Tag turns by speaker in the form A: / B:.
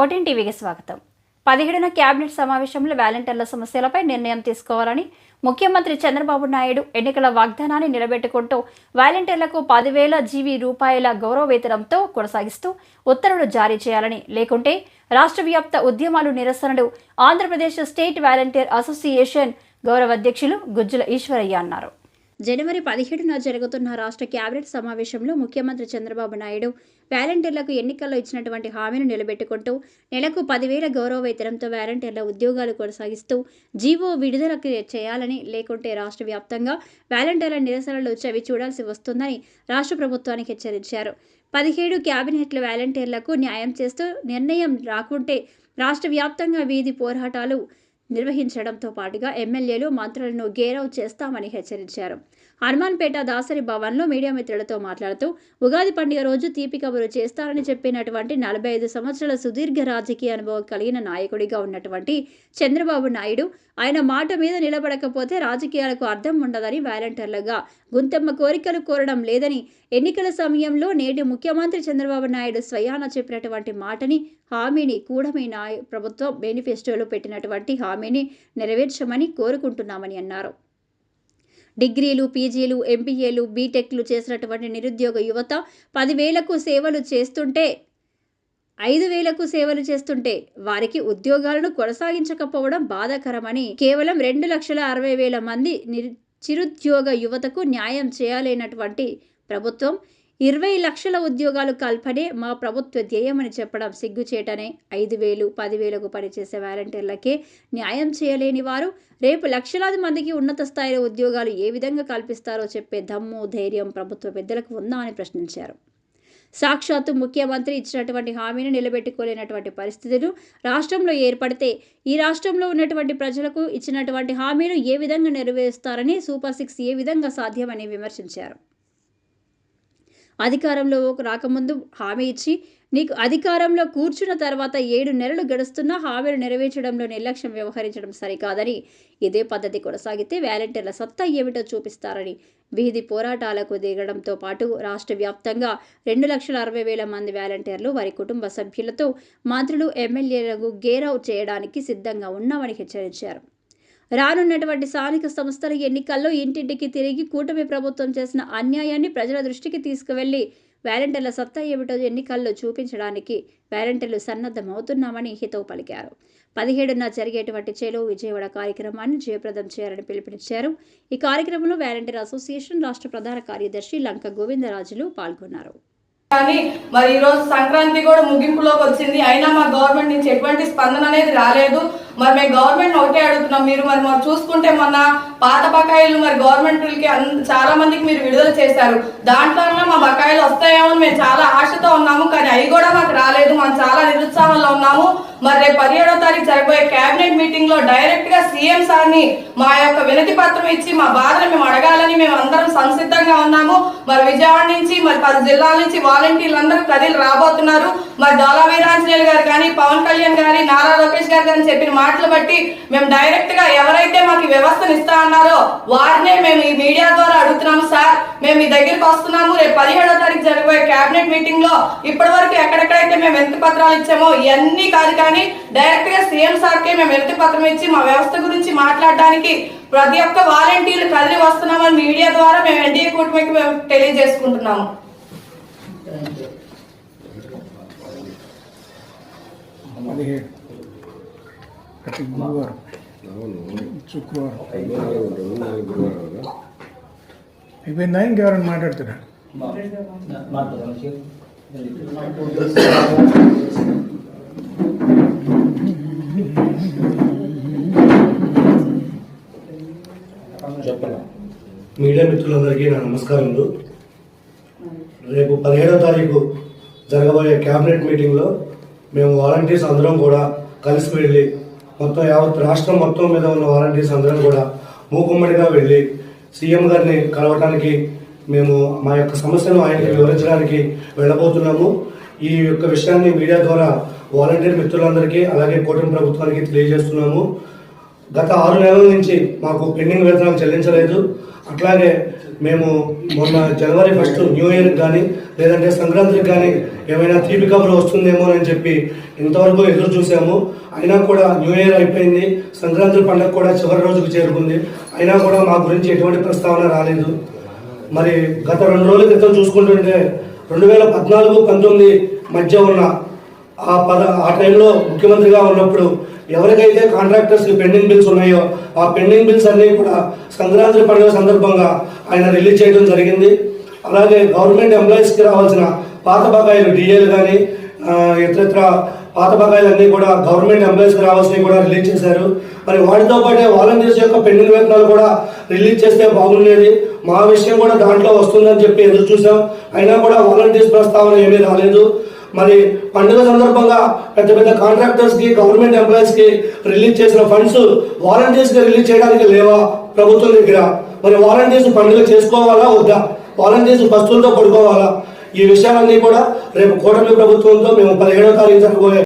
A: ఓటీన్ టీవీకి స్వాగతం. పదిహేడున కేబినెట్ సమావేశంలో వాలంటీర్ల సమస్యలపై నిర్ణయం తీసుకోవాలని ముఖ్యమంత్రి చంద్రబాబు నాయుడు ఎన్నికల వాగ్దానాన్ని నిలబెట్టుకుంటూ వాలంటీర్లకు పదివేల జీవీ రూపాయల గౌరవ వేతనంతో కొనసాగిస్తూ ఉత్తర్వులు జారీ చేయాలని లేకుంటే రాష్ట్ర వ్యాప్త ఉద్యమాలు నిరసనలు ఆంధ్రప్రదేశ్ స్టేట్ వాలంటీర్ అసోసియేషన్ గౌరవ అధ్యక్షులు గుజ్జుల ఈశ్వరయ్య అన్నారు. జనవరి పదిహేడున జరుగుతున్న రాష్ట్ర కేబినెట్ సమావేశంలో ముఖ్యమంత్రి చంద్రబాబు నాయుడు వాలంటీర్లకు ఎన్నికల్లో ఇచ్చినటువంటి హామీని నిలబెట్టుకుంటూ నెలకు పదివేల గౌరవ వేతనంతో వాలంటీర్ల ఉద్యోగాలు కొనసాగిస్తూ జీవో విడుదల చేయాలని లేకుంటే రాష్ట్ర వ్యాప్తంగా వాలంటీర్ల నిరసనలు చవి చూడాల్సి వస్తుందని రాష్ట్ర ప్రభుత్వానికి హెచ్చరించారు. పదిహేడు క్యాబినెట్ల వాలంటీర్లకు న్యాయం చేస్తూ నిర్ణయం రాకుంటే రాష్ట్ర వ్యాప్తంగా వీధి పోరాటాలు నిర్వహించడంతో పాటుగా ఎమ్మెల్యేలు మంత్రులను గేరవ్ చేస్తామని హెచ్చరించారు. హనుమాన్పేట దాసరి భవన్లో మీడియా మిత్రులతో మాట్లాడుతూ ఉగాది పండుగ రోజు తీపి కబురు చేస్తారని చెప్పినటువంటి నలభై ఐదు సంవత్సరాల సుదీర్ఘ రాజకీయ అనుభవం కలిగిన నాయకుడిగా ఉన్నటువంటి చంద్రబాబు నాయుడు ఆయన మాట మీద నిలబడకపోతే రాజకీయాలకు అర్థం ఉండదని వాలంటీర్లుగా గుంతమ్మ కోరికలు కోరడం లేదని ఎన్నికల సమయంలో నేటి ముఖ్యమంత్రి చంద్రబాబు నాయుడు స్వయాన చెప్పినటువంటి మాటని హామీని కూడమి నాయ ప్రభుత్వం మేనిఫెస్టోలో పెట్టినటువంటి హామీని నెరవేర్చమని కోరుకుంటున్నామని అన్నారు. డిగ్రీలు పీజీలు ఎంబీఏలు బీటెక్లు చేసినటువంటి నిరుద్యోగ యువత పదివేలకు సేవలు చేస్తుంటే ఐదు వేలకు సేవలు చేస్తుంటే వారికి ఉద్యోగాలను కొనసాగించకపోవడం బాధాకరమని కేవలం రెండు లక్షల అరవై వేల మంది నిరు చిరుద్యోగ యువతకు న్యాయం చేయాలైనటువంటి ప్రభుత్వం ఇరవై లక్షల ఉద్యోగాలు కల్పనే మా ప్రభుత్వ ధ్యేయమని చెప్పడం సిగ్గుచేటనే ఐదు వేలు పదివేలకు పనిచేసే వాలంటీర్లకే న్యాయం చేయలేని వారు రేపు లక్షలాది మందికి ఉన్నత స్థాయిలో ఉద్యోగాలు ఏ విధంగా కల్పిస్తారో చెప్పే దమ్ము ధైర్యం ప్రభుత్వ పెద్దలకు ఉందా అని ప్రశ్నించారు. సాక్షాత్తు ముఖ్యమంత్రి ఇచ్చినటువంటి హామీని నిలబెట్టుకోలేనటువంటి పరిస్థితులు రాష్ట్రంలో ఏర్పడితే ఈ రాష్ట్రంలో ఉన్నటువంటి ప్రజలకు ఇచ్చినటువంటి హామీలు ఏ విధంగా నెరవేరుస్తారని సూపర్ సిక్స్ ఏ విధంగా సాధ్యమని విమర్శించారు. అధికారంలో రాకముందు హామీ ఇచ్చి నీకు అధికారంలో కూర్చున్న తర్వాత ఏడు నెలలు గడుస్తున్నా హామీలు నెరవేర్చడంలో నిర్లక్ష్యం వ్యవహరించడం సరికాదని ఇదే పద్ధతి కొనసాగితే వ్యాలంటీర్ల సత్తా ఏమిటో చూపిస్తారని వీధి పోరాటాలకు దిగడంతో పాటు రాష్ట్ర వ్యాప్తంగా రెండు లక్షల అరవై వేల మంది వ్యాలంటీర్లు వారి కుటుంబ సభ్యులతో మంత్రులు ఎమ్మెల్యేలకు గేరౌట్ చేయడానికి సిద్ధంగా ఉన్నామని హెచ్చరించారు. రానున్నటువంటి స్థానిక సంస్థల ఎన్నికల్లో ఇంటింటికి తిరిగి కూటమి ప్రభుత్వం చేసిన అన్యాయాన్ని ప్రజల దృష్టికి తీసుకువెళ్ళి వాలంటీర్ల సత్తా ఏమిటో ఎన్నికల్లో చూపించడానికి వాలంటీర్లు సన్నద్ధమవుతున్నామని హితవు పలికారు. పదిహేడున జరిగేటువంటి చేలో విజయవాడ కార్యక్రమాన్ని జయప్రదం చేయాలని పిలుపునిచ్చారు. ఈ కార్యక్రమంలో వాలంటీర్ అసోసియేషన్ రాష్ట్ర ప్రధాన కార్యదర్శి లంక గోవిందరాజులు పాల్గొన్నారు.
B: కానీ మరి ఈ రోజు సంక్రాంతి కూడా ముగింపులోకి వచ్చింది. అయినా మా గవర్నమెంట్ నుంచి ఎటువంటి స్పందన అనేది రాలేదు. మరి మేము గవర్నమెంట్ ఒకటే అడుగుతున్నాం. మీరు మరి మరి చూసుకుంటే మొన్న పాత బకాయిలు మరి గవర్నమెంట్కి చాలా మందికి మీరు విడుదల చేశారు. దాంట్లో మా బకాయిలు వస్తాయేమో మేము చాలా ఆశతో ఉన్నాము. కానీ అవి కూడా మాకు రాలేదు. మనం చాలా నిరుత్సాహంలో ఉన్నాము. మరి రేపు పదిహేడో తారీఖు జరిపోయే కేబినెట్ మీటింగ్లో డైరెక్ట్గా సీఎం సార్ని మా యొక్క వినతి పత్రం ఇచ్చి మా బాధను మేము అడగాలని సంసిద్ధంగా ఉన్నాము. మరి విజయవాడ నుంచి మరి పది జిల్లాల నుంచి వాలంటీర్లు అందరూ ప్రజలు రాబోతున్నారు. మరి దోలా వీరాంజనేయులు గారు కానీ పవన్ కళ్యాణ్ గారి నారా లోకేష్ గారు కానీ చెప్పిన మాటలు బట్టి మేము డైరెక్ట్గా ఎవరైతే మాకు వ్యవస్థను ఇస్తా అన్నారో వారినే మేము ఈ మీడియా ద్వారా అడుగుతున్నాము సార్. మేము మీ దగ్గరికి వస్తున్నాము. రేపు పదిహేడో తారీఖు జరగబోయే కేబినెట్ మీటింగ్లో ఇప్పటి వరకు ఎక్కడెక్కడైతే మేము ఎంత పత్రాలు ఇచ్చామో ఇవన్నీ కాదు కానీ డైరెక్ట్గా సీఎం సార్కే మేము ఎంత పత్రం ఇచ్చి మా వ్యవస్థ గురించి మాట్లాడడానికి ప్రతి ఒక్క వాలంటీర్లు కదిలి వస్తున్నామని మీడియా ద్వారా మేము ఎన్డీఏ కూటమికి మేము తెలియజేసుకుంటున్నాము.
C: అయిపోయిందా ఇంకెవరైనా మాట్లాడుతున్నా
D: మీడియా మిత్రులందరికీ నా నమస్కారములు. రేపు పదిహేడో తారీఖు జరగబోయే క్యాబినెట్ మీటింగ్లో మేము వాలంటీర్స్ అందరం కూడా కలిసి వెళ్ళి మొత్తం యావత్ రాష్ట్రం మొత్తం మీద ఉన్న వాలంటీర్స్ అందరం కూడా మూకుమ్మడిగా వెళ్ళి సీఎం గారిని కలవటానికి మేము మా యొక్క సమస్యను ఆయనకి వివరించడానికి వెళ్ళబోతున్నాము. ఈ యొక్క విషయాన్ని మీడియా ద్వారా వాలంటీర్ మిత్రులందరికీ అలాగే కూటమి ప్రభుత్వానికి తెలియజేస్తున్నాము. గత ఆరు నెలల నుంచి మాకు పెండింగ్ వేతనాలు చెల్లించలేదు. అట్లాగే మేము మొన్న జనవరి ఫస్ట్ న్యూ ఇయర్ కానీ లేదంటే సంక్రాంతికి కానీ ఏమైనా తీపి కబురు వస్తుందేమో అని చెప్పి ఇంతవరకు ఎదురు చూసాము. అయినా కూడా న్యూ ఇయర్ అయిపోయింది. సంక్రాంతి పండుగ కూడా చివరి రోజుకు చేరుకుంది. అయినా కూడా మా గురించి ఎటువంటి ప్రస్తావన రాలేదు. మరి గత రెండు రోజుల క్రితం చూసుకుంటుంటే రెండు వేల పద్నాలుగు పంతొమ్మిది మధ్య ఉన్న ఆ పద ఆ టైంలో ముఖ్యమంత్రిగా ఉన్నప్పుడు ఎవరికైతే కాంట్రాక్టర్స్ పెండింగ్ బిల్స్ ఉన్నాయో ఆ పెండింగ్ బిల్స్ అన్ని కూడా సంక్రాంతి పండుగ సందర్భంగా ఆయన రిలీజ్ చేయడం జరిగింది. అలాగే గవర్నమెంట్ ఎంప్లాయీస్కి రావాల్సిన పాత బకాయిలు డిఏలు కానీ ఇతరత్ర పాత బకాయిలు అన్నీ కూడా గవర్నమెంట్ ఎంప్లాయీస్కి రావాల్సినవి కూడా రిలీజ్ చేశారు. మరి వాటితో పాటే వాలంటీర్స్ యొక్క పెండింగ్ వేతనాలు కూడా రిలీజ్ చేస్తే బాగుండేది. మా విషయం కూడా దాంట్లో వస్తుందని చెప్పి ఎదురు చూసాం. అయినా కూడా వాలంటీర్స్ ప్రస్తావన ఏమీ రాలేదు. మరి పండుగ సందర్భంగా పెద్ద పెద్ద కాంట్రాక్టర్స్కి గవర్నమెంట్ ఎంప్లాయీస్కి రిలీజ్ చేసిన ఫండ్స్ వాలంటీర్స్కి రిలీజ్ చేయడానికి లేవా ప్రభుత్వం దగ్గర? మరి వాలంటీర్స్ పండుగ చేసుకోవాలా వద్దా? వాలంటీర్స్ పస్తులతో పడుకోవాలా? ఈ విషయాలన్నీ కూడా రేపు కూటమి ప్రభుత్వంతో మేము పదిహేడవ తారీఖు జరగబోయే